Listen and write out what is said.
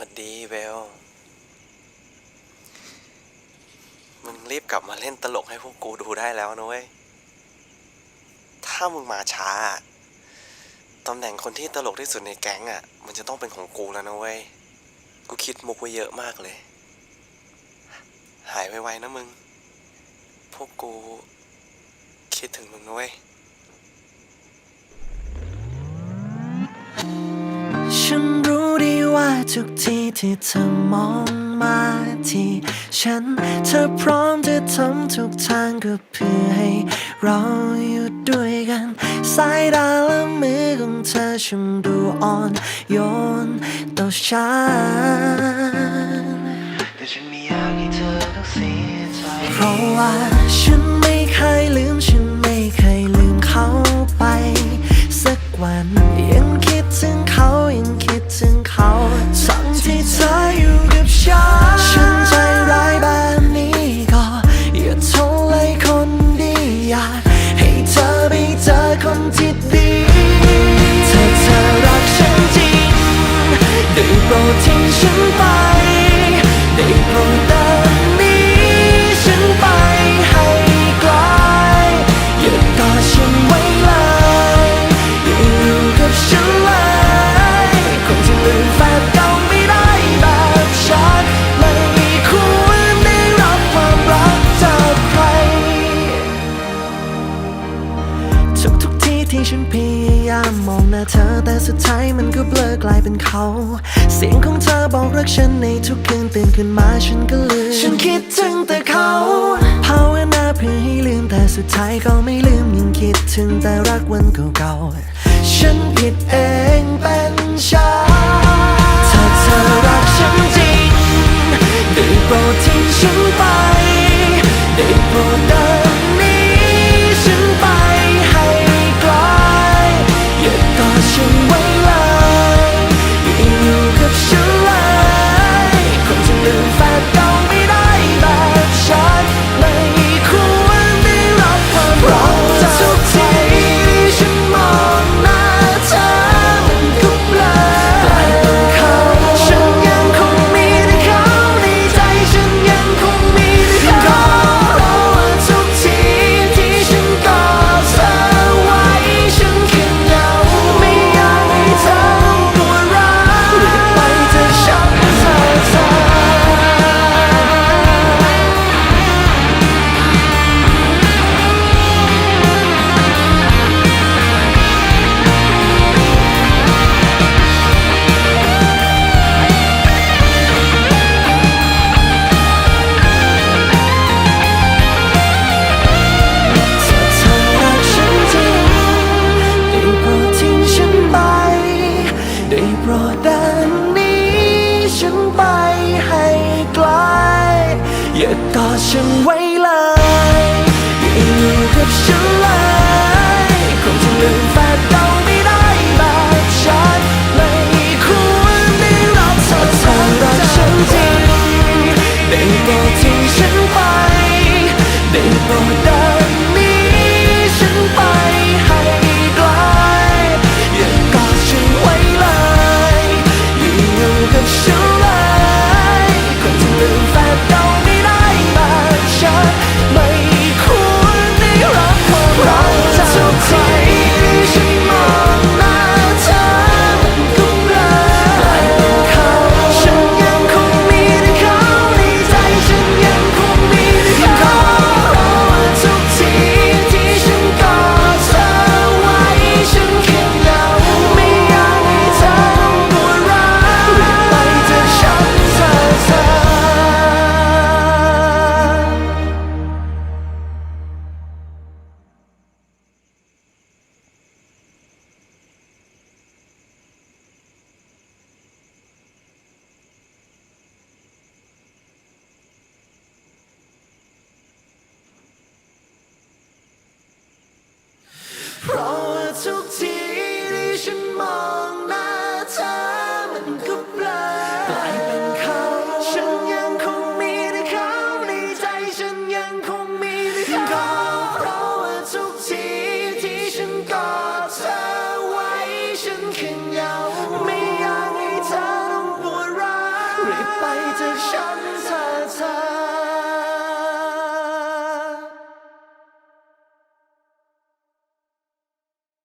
วัดดีเบลมึงรีบกลับมาเล่นตลกให้พวกกูดูได้แล้วนะเว้ย ถ้ามึงมาช้า ตำแหน่งคนที่ตลกที่สุดในแก๊งอะ มันจะต้องเป็นของกูแล้วนะเว้ย กูคิดมุกไว้เยอะมากเลย หายไวๆนะมึง พวกกูคิดถึงมึงนะเว้ย ทุกทีที่เธอมองมาที่ฉัน เธอพร้อมจะทำทุกทางก็เพื่อให้เราอยู่ด้วยกัน สายตาและมือของเธอช่างดูอ่อนโยนต่อฉันแต่ฉันไม่อยากให้เธอต้องเสียใจ เพราะว่าฉันไม่เคยลืมฉันไม่เคยลืมเขาไป สักวันยังคิดถึงเขายัง ถึงเขาสั่งที่เธออยู่กับฉัน ฉันใจร้ายแบบนี้ก็อย่าทนเลยคนดีอยากให้เธอไปเจอคนที่ดีถ้าเธอรักฉันจริง ได้โปรดทิ้งฉันไป ได้โปรด มันก็เบลอกลายเป็นเขา เสียงของเธอบอกรักฉันในทุกคืนตื่นขึ้นมาฉันก็ลืม ฉันคิดถึงแต่เขาภาวนาเพื่อให้ลืมแต่สุดท้ายก็ไม่ลืมยังคิดถึงแต่รักวันเก่าๆ ฉันผิดเองเป็นฉันถ้าเธอรักฉันจริงได้โปรดทิ้งฉันไป โปรดเดินนี้ฉันไปให้ไกล อย่ากอดฉันไว้เลย อย่าอยู่กับฉัน รีบไปจากฉันเธอเธอ